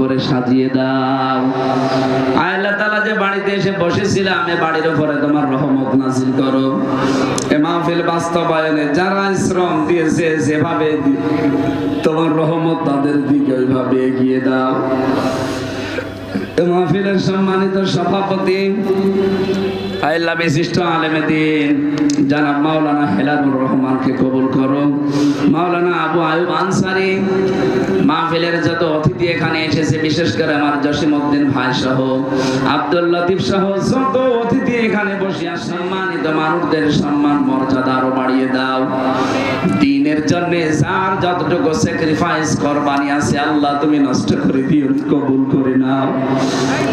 করে সাজিয়ে দাও। আল্লাহ তালা যে বাড়িতে এসে বসেছিলাম এ বাড়ির উপরে তোমার রহমত নাজিল করো। এ মাহফিল বাস্তবায়নে যারা শ্রম দিয়েছে, যেভাবে তোমার রহমত তাদের দিকে ওইভাবে এগিয়ে দাও। মাহফিলের সম্মানিত সভাপতি, আল্লাহ বিশিষ্ট আলেমে জানাব মাওলানা হেলালুর রহমানকে কবুল করো। মাওলানা আবু আয়ুব আনসারি মাহফিলের যত অতিথি এখানে এসেছে, বিশেষ করে আমার জসিমউদ্দিন ভাই সহ, আব্দুল লতিফ সহ, যত অতিথি এখানে বসিয়া সম্মানিত মানুষদের সম্মান মর্যাদা আরও বাড়িয়ে দাও। দিনের জন্য যার যতটুকু স্যাক্রিফাইস করবানি আছে, আল্লাহ তুমি নষ্ট করে দিও, কবুল করে নাও।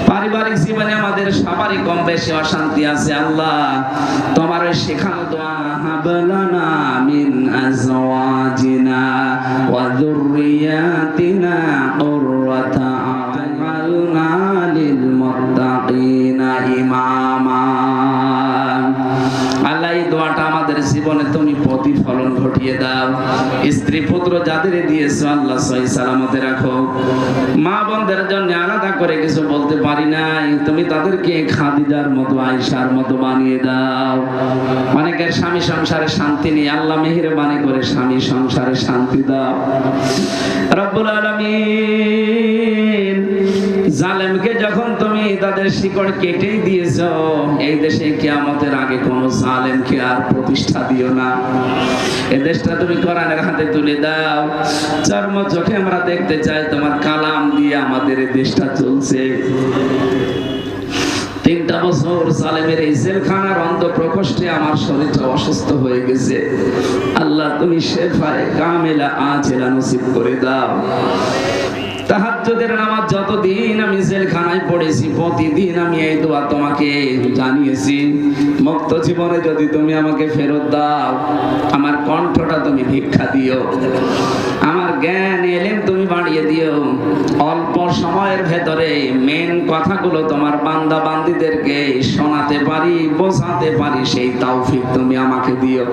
পারিবারিক জীবনে আমাদের সবারই কম বেশি অশান্তি আছে, আল্লাহ তোমার ওই শেখানো দোয়া আজওয়াজিনা ওয়া দোয়াটা আমাদের জীবনে তুমি প্রতিফলন ঘটিয়ে দাও। স্ত্রী পুত্র যাদের দিয়েছ, আল্লাহ সহি সালামতে রাখো। মা বোনদের জন্য আলাদা করে কিছু বলতে পারি নাই। তুমি তাদেরকে খাদিজার মতো আয়সার মতো বানিয়ে দাও। অনেকের স্বামী সংসারে শান্তি নেই, আল্লাহ মেহেরবানি করে স্বামী সংসারে শান্তি দাও। রব্বুল আলামিন তুমি তাদের শিকড় কেটেই দিয়েছ। এই দেশে কিয়ামতের আগে কোন জালেমকে আর প্রতিষ্ঠা দিও না। এই দেশটা তুমি কোরআনের হাতে তুলে দাও। চর্ম চোখে আমরা দেখতে চাই, তোমার কালাম দিয়ে আমাদের এই দেশটা চলছে। তিনটা বছর সালেমের এই জেলখানার অন্ত প্রকোষ্ঠে আমার শরীরটা অসুস্থ হয়ে গেছে। আল্লাহ, তুমি শেফায় কামেলা আজেলা নসিব করে দাও। তাহাজ্জুদের নামাজ যতদিন আমি জেলখানায় পড়েছি, প্রতিদিন আমি এই দোয়া তোমাকে জানিয়েছি। মুক্ত জীবনে যদি তুমি আমাকে ফেরত দাও, আমার কণ্ঠটা তুমি ভিক্ষা দিও। আমার জ্ঞান এলেন তুমি বাড়িয়ে দিও। অল্প সময়ের ভেতরে মেন কথাগুলো তোমার বান্দা বান্দিদেরকে শোনাতে পারি, বোঝাতে পারি, সেই তৌফিক তুমি আমাকে দিও।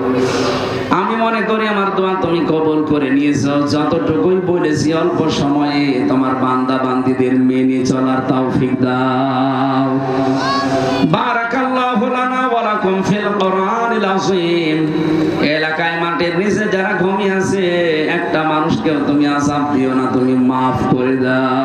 আমি মনে করি আমার দোয়া তুমি কবুল করে নিয়েছো। যতটুকুই বলেছি অল্প সময়ে তোমার বান্দা বান্দিদের মেনে চলার তৌফিক দাও। বারাকাল্লাহু লানা ওয়া লাকুম ফিল কোরআনিল আযীম। এলাকায় মাটির নিচে যারা ঘুমিয়ে আছে, একটা মানুষকেও তুমি আযাব দিও না, তুমি মাফ করে দাও।